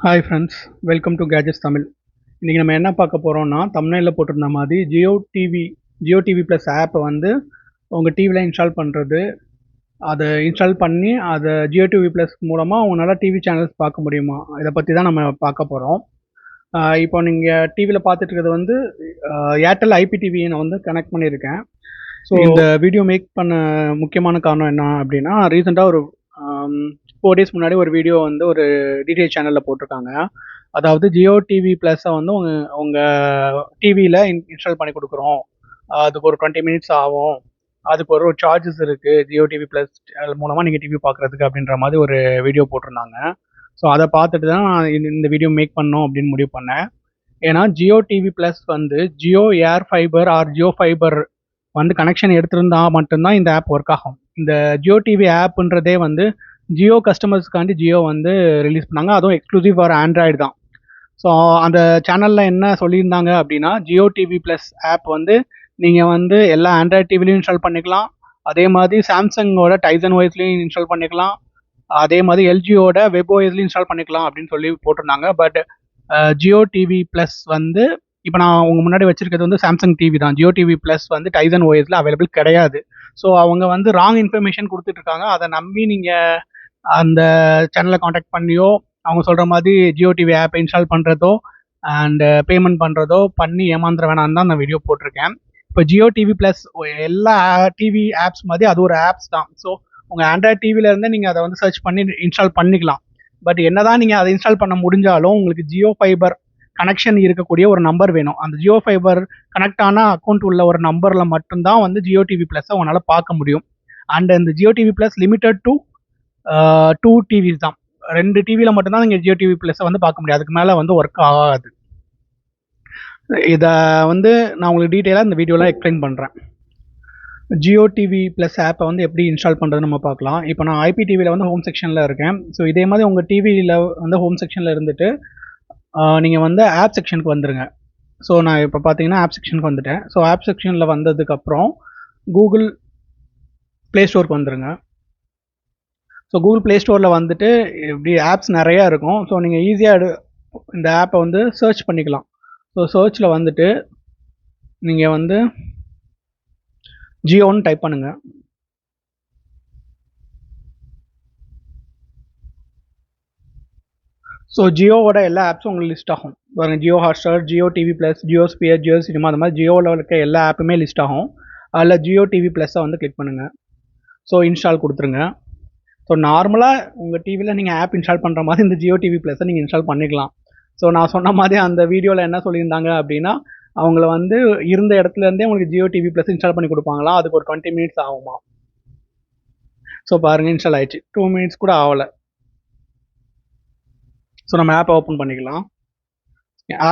Hi friends welcome to gadgets Tamil இன்றைக்கி நம்ம என்ன பார்க்க போகிறோம்னா தமிழ்நில போட்டிருந்த மாதிரி Jio TV Jio TV plus ஆப்பை வந்து உங்கள் டிவியில் இன்ஸ்டால் பண்ணுறது அதை இன்ஸ்டால் பண்ணி அதை ஜியோ டிவி ப்ளஸ் மூலமாக உங்களால் டிவி சேனல்ஸ் பார்க்க முடியுமா? இதை பற்றி தான் நம்ம பார்க்க போகிறோம் இப்போ நீங்கள் டிவியில் பார்த்துட்டு இருக்கிறது வந்து ஏர்டெல் ஐபிடிவியை நான் வந்து கனெக்ட் பண்ணியிருக்கேன். ஸோ இந்த வீடியோ மேக் பண்ண முக்கியமான காரணம் என்ன அப்படின்னா ரீசெண்டாக ஒரு ஃபோர் டேஸ் முன்னாடி ஒரு வீடியோ வந்து ஒரு டிடிஎச் சேனலில் போட்டிருக்காங்க. அதாவது ஜியோ டிவி ப்ளஸ்ஸை வந்து உங்கள் உங்கள் டிவியில் இன் இன்ஸ்டால் பண்ணி கொடுக்குறோம். அதுக்கு ஒரு டுவெண்ட்டி மினிட்ஸ் ஆகும். அதுக்கு ஒரு சார்ஜஸ் இருக்குது ஜியோ டிவி ப்ளஸ் மூலமாக நீங்கள் டிவி பார்க்குறதுக்கு அப்படின்ற மாதிரி ஒரு வீடியோ போட்டிருந்தாங்க. ஸோ அதை பார்த்துட்டு தான் நான் இந்த- இந்த வீடியோ மேக் பண்ணோம் அப்படின்னு முடிவு பண்ணேன். ஏன்னா ஜியோ டிவி ப்ளஸ் வந்து Jio air fiber or Jio fiber வந்து கனெக்ஷன் எடுத்திருந்தா மட்டும்தான் இந்த ஆப் ஒர்க் ஆகும். இந்த ஜியோ டிவி ஆப்புன்றதே வந்து ஜியோ கஸ்டமர்ஸ்க்காண்டி ஜியோ வந்து ரிலீஸ் பண்ணாங்க. அதுவும் எக்ஸ்க்ளூசிவ் ஃபார் ஆண்ட்ராய்டு தான். ஸோ அந்த சேனலில் என்ன சொல்லியிருந்தாங்க அப்படின்னா ஜியோ டிவி ப்ளஸ் ஆப் வந்து நீங்கள் வந்து எல்லா ஆண்ட்ராய்டு டிவிலையும் இன்ஸ்டால் பண்ணிக்கலாம். அதே மாதிரி சாம்சங்கோட டைசன் ஓஎஸ்லையும் இன்ஸ்டால் பண்ணிக்கலாம். அதே மாதிரி எல்ஜியோட வெப் ஓஎஸ்லையும் இன்ஸ்டால் பண்ணிக்கலாம் அப்படின்னு சொல்லி போட்டிருந்தாங்க. பட் ஜியோ டிவி ப்ளஸ் வந்து இப்போ நான் உங்க முன்னாடி வச்சிருக்கிறது வந்து சாம்சங் டிவி தான். ஜியோ டிவி ப்ளஸ் வந்து டைசன் ஓஎஸ்ல அவைலபிள் கிடையாது. ஸோ அவங்க வந்து ராங் இன்ஃபர்மேஷன் கொடுத்துட்டு இருக்காங்க. அதை நம்பி நீங்கள் அந்த சேனலை காண்டாக்ட் பண்ணியோ அவங்க சொல்கிற மாதிரி ஜியோ டிவி ஆப் இன்ஸ்டால் பண்ணுறதோ அண்ட் பேமெண்ட் பண்ணுறதோ பண்ணி ஏமாந்துட வேணாம் தான் நான் வீடியோ போட்டிருக்கேன். இப்போ ஜியோ டிவி ப்ளஸ் எல்லா டிவி ஆப்ஸ் மாதிரி அது ஒரு ஆப்ஸ் தான். ஸோ உங்கள் ஆண்ட்ராய்ட் டிவிலேருந்து நீங்கள் அதை வந்து சர்ச் பண்ணி இன்ஸ்டால் பண்ணிக்கலாம். பட் என்ன தான் நீங்கள் அதை இன்ஸ்டால் பண்ண முடிஞ்சாலும் உங்களுக்கு ஜியோ ஃபைபர் கனெக்ஷன் இருக்கக்கூடிய ஒரு நம்பர் வேணும். அந்த ஜியோ ஃபைபர் கனெக்ட் ஆன அக்கௌண்ட் உள்ள ஒரு நம்பரில் மட்டும்தான் வந்து ஜியோ டிவி ப்ளஸ்ஸை உங்களால் பார்க்க முடியும். அண்ட் இந்த Jio TV plus limited to two TVs தான். ரெண்டு டிவியில் மட்டும்தான் நீங்கள் ஜியோ டிவி ப்ளஸ்ஸை வந்து பார்க்க முடியாது அதுக்கு மேலே வந்து ஒர்க் ஆகாது. இதை வந்து நான் உங்களுக்கு டீட்டெயிலாக இந்த வீடியோலாம் எக்ஸ்பிளைன் பண்ணுறேன் ஜியோ டிவி ப்ளஸ் ஆப்பை வந்து எப்படி இன்ஸ்டால் பண்ணுறது நம்ம பார்க்கலாம். இப்போ நான் ஐபி டிவியில் வந்து ஹோம் செக்ஷனில் இருக்கேன். ஸோ இதே மாதிரி உங்கள் டிவியில் வந்து ஹோம் செக்ஷனில் இருந்துட்டு நீங்கள் வந்து ஆப் செக்ஷனுக்கு வந்துடுங்க ஸோ நான் இப்போ பார்த்தீங்கன்னா ஆப் செக்ஷனுக்கு வந்துட்டேன். ஸோ ஆப் செக்ஷனில் வந்ததுக்கப்புறம் கூகுள் ப்ளே ஸ்டோருக்கு வந்துடுங்க ஸோ கூகுள் ப்ளே ஸ்டோரில் வந்துட்டு இப்படி ஆப்ஸ் நிறையா இருக்கும். ஸோ நீங்கள் ஈஸியாக இந்த ஆப்பை வந்து சர்ச் பண்ணிக்கலாம். ஸோ சர்ச்சில் வந்துட்டு நீங்கள் வந்து ஜியோன்னு டைப் பண்ணுங்கள் ஸோ ஜியோவோட எல்லா ஆப்ஸும் உங்களுக்கு லிஸ்ட் ஆகும். பாருங்கள் Jio Hotstar Jio TV plus Jio sphere Jio cinema அந்த மாதிரி ஜியோவில் இருக்க எல்லா ஆப்புமே லிஸ்ட் ஆகும். அதில் ஜியோ டிவி ப்ளஸ்ஸை வந்து கிளிக் பண்ணுங்கள் ஸோ இன்ஸ்டால் கொடுத்துருங்க. ஸோ நார்மலாக உங்கள் டிவியில் நீங்கள் ஆப் இன்ஸ்டால் பண்ணுற மாதிரி இந்த ஜியோ டிவி ப்ளஸை நீங்கள் இன்ஸ்டால் பண்ணிக்கலாம். ஸோ நான் சொன்ன மாதிரி அந்த வீடியோவில் என்ன சொல்லியிருந்தாங்க அப்படின்னா அவங்கள வந்து இருந்த இடத்துலேருந்தே உங்களுக்கு ஜியோ டிவி ப்ளஸ் இன்ஸ்டால் பண்ணி கொடுப்பாங்களா? அதுக்கு ஒரு டுவெண்ட்டி மினிட்ஸ் ஆகுமா? ஸோ பாருங்கள் இன்ஸ்டால் ஆயிடுச்சு. டூ மினிட்ஸ் கூட ஆகலை. ஸோ நம்ம ஆப்பை ஓப்பன் பண்ணிக்கலாம்.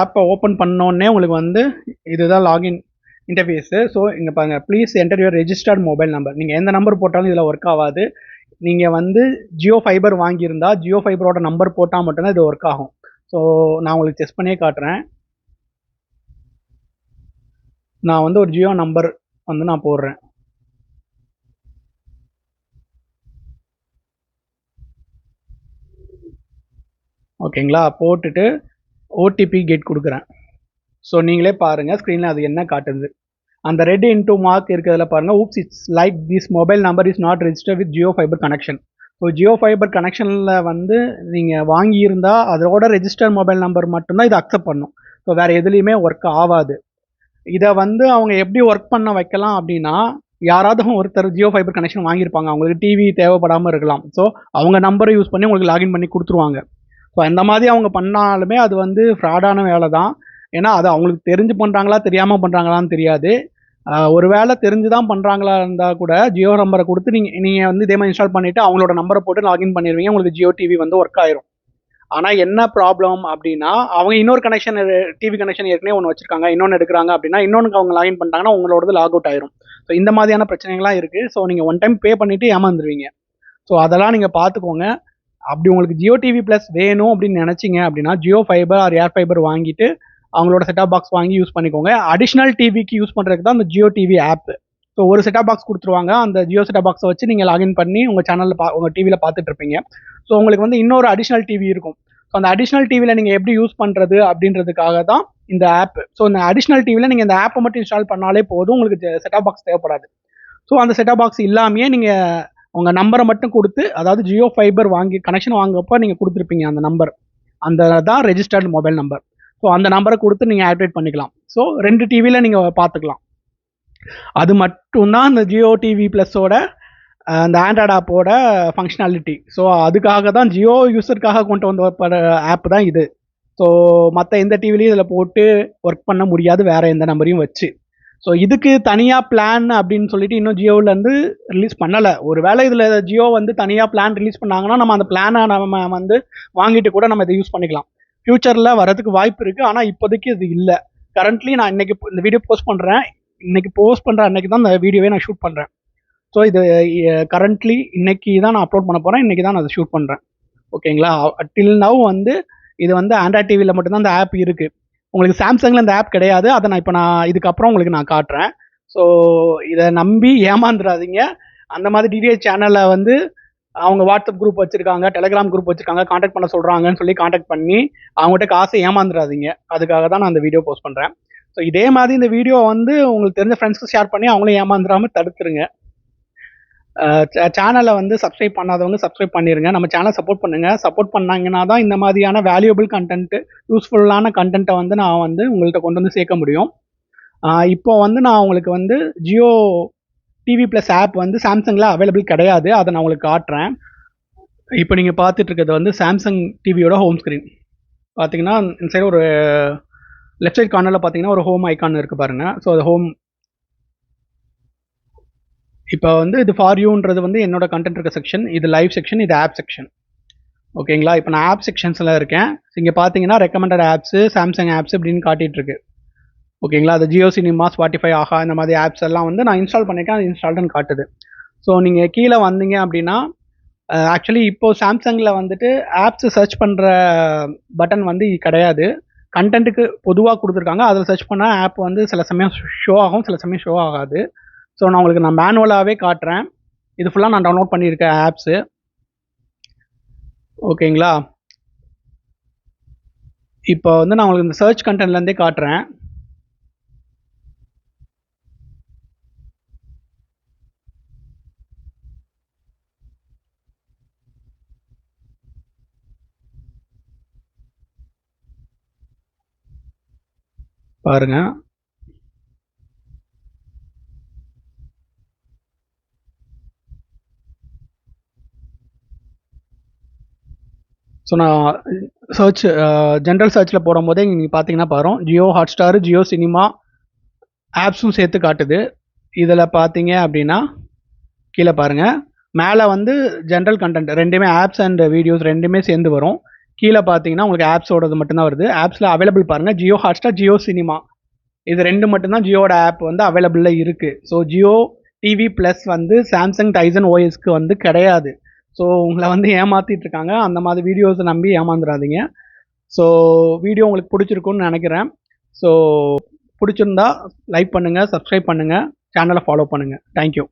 ஆப்பை ஓப்பன் பண்ணோடனே உங்களுக்கு வந்து இதுதான் லாகின் இன்டர்ஃபேஸு ஸோ இங்கே பாருங்கள் please enter your registered mobile number நீங்கள் எந்த நம்பர் போட்டாலும் இதில் ஒர்க் ஆகாது. நீங்கள் வந்து ஜியோ ஃபைபர் வாங்கியிருந்தா ஜியோ ஃபைபரோட நம்பர் போட்டால் மட்டும்தான் இது ஒர்க் ஆகும். ஸோ நான் உங்களுக்கு செஸ் பண்ணியே காட்டுறேன். நான் வந்து ஒரு ஜியோ நம்பர் வந்து நான் போடுறேன். ஓகேங்களா? போட்டுட்டு ஓடிபி கேட் கொடுக்குறேன். ஸோ நீங்களே பாருங்கள் ஸ்க்ரீனில் அது என்ன காட்டுது. அந்த ரெட் இன்டூ மார்க் இருக்கிறதுல பாருங்கள் oops it's like this mobile number is not register with Jio fiber connection so Jio fibre கனெக்ஷனில் வந்து நீங்கள் வாங்கியிருந்தால் அதோட ரெஜிஸ்டர் மொபைல் நம்பர் மட்டும்தான் இதை அக்செப்ட் பண்ணும். ஸோ வேறு எதுலேயுமே ஒர்க் ஆகாது. இதை வந்து அவங்க எப்படி ஒர்க் பண்ண வைக்கலாம் அப்படின்னா யாராவது ஒருத்தர் ஜியோ ஃபைபர் கனெக்ஷன் வாங்கியிருப்பாங்க. அவங்களுக்கு டிவி தேவைப்படாமல் இருக்கலாம். ஸோ அவங்க நம்பரை யூஸ் பண்ணி உங்களுக்கு லாகின் பண்ணி கொடுத்துருவாங்க. ஸோ அந்த மாதிரி அவங்க பண்ணாலுமே அது வந்து ஃப்ராடான வேலை தான் ஏன்னா அது அவங்களுக்கு தெரிஞ்சு பண்ணுறாங்களா தெரியாமல் பண்ணுறாங்களான்னு தெரியாது. ஒரு வேளை தெரிஞ்சு தான் பண்ணுறாங்களா இருந்தால் கூட ஜியோ நம்பரை கொடுத்து நீங்கள் நீங்கள் வந்து இதே மாதிரி இன்ஸ்டால் பண்ணிவிட்டு அவங்களோட நம்பரை போட்டு லாகின் பண்ணிடுவீங்க உங்களுக்கு ஜியோ டிவி வந்து ஒர்க் ஆயிரும். ஆனால் என்ன ப்ராப்ளம் அப்படின்னா அவங்க இன்னொரு கனெக்ஷன் டிவி கனெக்ஷன் ஏற்கனவே ஒன்று வச்சிருக்காங்க இன்னொன்று எடுக்கிறாங்க அப்படின்னா இன்னொன்று அவங்க லாகின் பண்ணிட்டாங்கன்னா உங்களோடது லாக் அவுட் ஆயிரும். ஸோ இந்த மாதிரியான பிரச்சனைகள்லாம் இருக்குது ஸோ நீங்கள் ஒன் டைம் பே பண்ணிவிட்டு ஏமாந்துருவீங்க. ஸோ அதெல்லாம் நீங்கள் பார்த்துக்கோங்க அப்படி உங்களுக்கு ஜியோ டிவி ப்ளஸ் வேணும் அப்படின்னு நினச்சிங்க அப்படின்னா Jio fiber or air fiber வாங்கிட்டு அவங்களோட செட்டாப் பாக்ஸ் வாங்கி யூஸ் பண்ணிக்கோங்க. அடிஷ்னல் டிவிக்கு யூஸ் பண்ணுறதுக்கு தான் அந்த ஜியோ டிவி ஆப் ஸோ ஒரு செட்டாப் பாக்ஸ் கொடுத்துருவாங்க. அந்த ஜியோ செட்டாப் பாக்ஸை வச்சு நீங்கள் லாகின் பண்ணி உங்கள் சேனலில் பா உங்கள் டிவியில் பார்த்துட்டு இருப்பீங்க. ஸோ உங்களுக்கு வந்து இன்னொரு அடிஷ்னல் டிவி இருக்கும். ஸோ அந்த அடிஷ்னல் டிவியில் நீங்கள் எப்படி யூஸ் பண்ணுறது அப்படின்றதுக்காக தான் இந்த ஆப் ஸோ இந்த அடிஷ்னல் டிவியில் நீங்கள் இந்த ஆப்பை மட்டும் இன்ஸ்டால் பண்ணாலே போதும். உங்களுக்கு செட்டாப் பாக்ஸ் தேவைப்படாது. ஸோ அந்த செட்டாப் பாக்ஸ் இல்லாமையே நீங்கள் உங்கள் நம்பரை மட்டும் கொடுத்து அதாவது ஜியோ ஃபைபர் வாங்கி கனெக்ஷன் வாங்குறப்போ நீங்கள் கொடுத்துருப்பீங்க அந்த நம்பர் அந்த தான் ரெஜிஸ்டர்டு மொபைல் நம்பர் ஸோ அந்த நம்பரை கொடுத்து நீங்கள் ஆக்டிவேட் பண்ணிக்கலாம். ஸோ ரெண்டு டிவியில் நீங்கள் பார்த்துக்கலாம். அது மட்டும்தான் இந்த ஜியோ டிவி ப்ளஸோட அந்த ஆண்ட்ராய்ட் ஆப்போட ஃபங்க்ஷனாலிட்டி ஸோ அதுக்காக தான் ஜியோ யூஸருக்காக கொண்டு வந்த ஆப் தான் இது. ஸோ மற்ற எந்த டிவிலையும் இதில் போட்டு ஒர்க் பண்ண முடியாது. வேறு எந்த நம்பரையும் வச்சு. ஸோ இதுக்கு தனியாக பிளான் அப்படின்னு சொல்லிட்டு இன்னும் ஜியோவிலேருந்து ரிலீஸ் பண்ணலை. ஒரு வேளை இதில் ஜியோ வந்து தனியாக பிளான் ரிலீஸ் பண்ணாங்கன்னா நம்ம அந்த பிளானை நம்ம வந்து வாங்கிட்டு கூட நம்ம இதை யூஸ் பண்ணிக்கலாம். ஃப்யூச்சரில் வரதுக்கு வாய்ப்பு இருக்குது ஆனால் இப்போதைக்கு இது இல்லை. கரண்ட்லி நான் இன்னைக்கு இந்த வீடியோ போஸ்ட் பண்ணுறேன் இன்னைக்கு போஸ்ட் பண்ணுற அன்னைக்கு தான் இந்த வீடியோவே நான் ஷூட் பண்ணுறேன் ஸோ இது கரண்ட்லி இன்னைக்கு தான் நான் அப்லோட் பண்ண போகிறேன் இன்றைக்கி தான் நான் அதை ஷூட் பண்ணுறேன் ஓகேங்களா? டில் நவ் வந்து இது வந்து ஆண்ட்ராய்ட் டிவியில் மட்டும்தான் அந்த ஆப் இருக்குது உங்களுக்கு சாம்சங்கில் இந்த ஆப் கிடையாது. அதை நான் இப்போ நான் இதுக்கப்புறம் உங்களுக்கு நான் காட்டுறேன். ஸோ இதை நம்பி ஏமாந்துடாதீங்க. அந்த மாதிரி டிடிஎச் சேனலில் வந்து அவங்க வாட்ஸ்அப் குரூப் வச்சுருக்காங்க டெலிகிராம் குரூப் வச்சிருக்காங்க காண்டாக்ட் பண்ண சொல்கிறாங்கன்னு சொல்லி காண்டாக்ட் பண்ணி அவங்ககிட்ட காசை ஏமாந்துடாதீங்க அதுக்காக தான் நான் அந்த வீடியோ போஸ்ட் பண்ணுறேன் ஸோ இதே மாதிரி இந்த வீடியோ வந்து உங்களுக்கு தெரிஞ்ச ஃப்ரெண்ட்ஸ்க்கு ஷேர் பண்ணி அவங்களும் ஏமாந்துடாம தடுத்துருங்க. சேனலை வந்து சப்ஸ்கிரைப் பண்ணாதவங்க சப்ஸ்கிரைப் பண்ணிடுங்க நம்ம சேனல் சப்போர்ட் பண்ணுங்கள் சப்போர்ட் பண்ணாங்கன்னா தான் இந்த மாதிரியான வேல்யூபிள் கண்டென்ட்டு யூஸ்ஃபுல்லான கண்டென்ட்டை வந்து நான் வந்து உங்கள்கிட்ட கொண்டு வந்து சேர்க்க முடியும். இப்போ வந்து நான் உங்களுக்கு வந்து ஜியோ டிவி ப்ளஸ் ஆப் வந்து சாம்சங்கில் அவைலபிள் கிடையாது. அதை நான் உங்களுக்கு காட்டுறேன். இப்போ நீங்கள் பார்த்துட்டு இருக்கிறது வந்து சாம்சங் டிவியோட ஹோம் ஸ்க்ரீன் பார்த்தீங்கன்னா இந்த சைடு ஒரு லெஃப்ட் சைட் கார்னரில் பார்த்தீங்கன்னா ஒரு ஹோம் ஐக்கான் இருக்குது பாருங்கள் ஸோ அது ஹோம் இப்போ வந்து இது ஃபார் யூன்றது வந்து என்னோட கண்டென்ட் இருக்க செக்ஷன் இது லைவ் செக்ஷன் இது ஆப் செக்ஷன் ஓகேங்களா இப்போ நான் ஆப் செக்ஷன்ஸில் இருக்கேன். இங்கே பார்த்தீங்கன்னா ரெக்கமெண்டட் ஆப்ஸு சாம்சங் ஆப்ஸ் இப்படின்னு காட்டிகிட்ருக்கு ஓகேங்களா? அது ஜியோ சினிமா ஸ்பாட்டிஃபை ஆஹா இந்த மாதிரி ஆப்ஸ் எல்லாம் வந்து நான் இன்ஸ்டால் பண்ணியிருக்கேன் அது இன்ஸ்டால்டுன்னு காட்டுது. ஸோ நீங்கள் கீழே வந்தீங்க அப்படின்னா ஆக்சுவலி இப்போது சாம்சங்கில் வந்துட்டு ஆப்ஸ் சர்ச் பண்ணுற பட்டன் வந்து கிடையாது. கண்டென்ட்டுக்கு பொதுவாக கொடுத்துருக்காங்க. அதில் சர்ச் பண்ணால் ஆப் வந்து சில சமயம் ஷோ ஆகும் சில சமயம் ஷோ ஆகாது. ஸோ நான் உங்களுக்கு நான் மேனுவலாகவே காட்டுறேன். இது ஃபுல்லாக நான் டவுன்லோட் பண்ணியிருக்கேன் ஆப்ஸு ஓகேங்களா? இப்போ வந்து நான் உங்களுக்கு இந்த சர்ச் கண்டென்ட்லேருந்தே காட்டுறேன். பாருங்க. ஸோ நான் சர்ச் ஜென்ரல் சர்ச்சில் போடும்போதே நீங்கள் பார்த்தீங்கன்னா பாரும். ஜியோ ஹாட்ஸ்டார் ஜியோ சினிமா ஆப்ஸும் சேர்த்து காட்டுது. இதில் பார்த்தீங்க அப்படின்னா கீழே பாருங்கள் மேலே வந்து ஜென்ரல் கண்டென்ட் ரெண்டுமே ஆப்ஸ் அண்ட் வீடியோஸ் ரெண்டுமே சேர்ந்து வரும். கீழே பார்த்தீங்கன்னா உங்களுக்கு ஆப்ஸோடது மட்டும்தான் வருது. ஆப்ஸில் அவைலபிள் பாருங்கள் ஜியோ ஹாட்ஸ்டார் ஜியோ சினிமா இது ரெண்டு மட்டும்தான் ஜியோட ஆப் வந்து அவைலபிளில் இருக்குது ஸோ ஜியோ டிவி ப்ளஸ் வந்து சாம்சங் டைசன் ஓஎஸ்க்கு வந்து கிடையாது. ஸோ உங்களை வந்து ஏமாற்றிட்டு இருக்காங்க. அந்த மாதிரி வீடியோஸை நம்பி ஏமாந்துடாதீங்க ஸோ வீடியோ உங்களுக்கு பிடிச்சிருக்குன்னு நினைக்கிறேன். ஸோ பிடிச்சிருந்தா லைக் பண்ணுங்கள் சப்ஸ்கிரைப் பண்ணுங்கள் சேனலை ஃபாலோ பண்ணுங்கள் தேங்க்யூ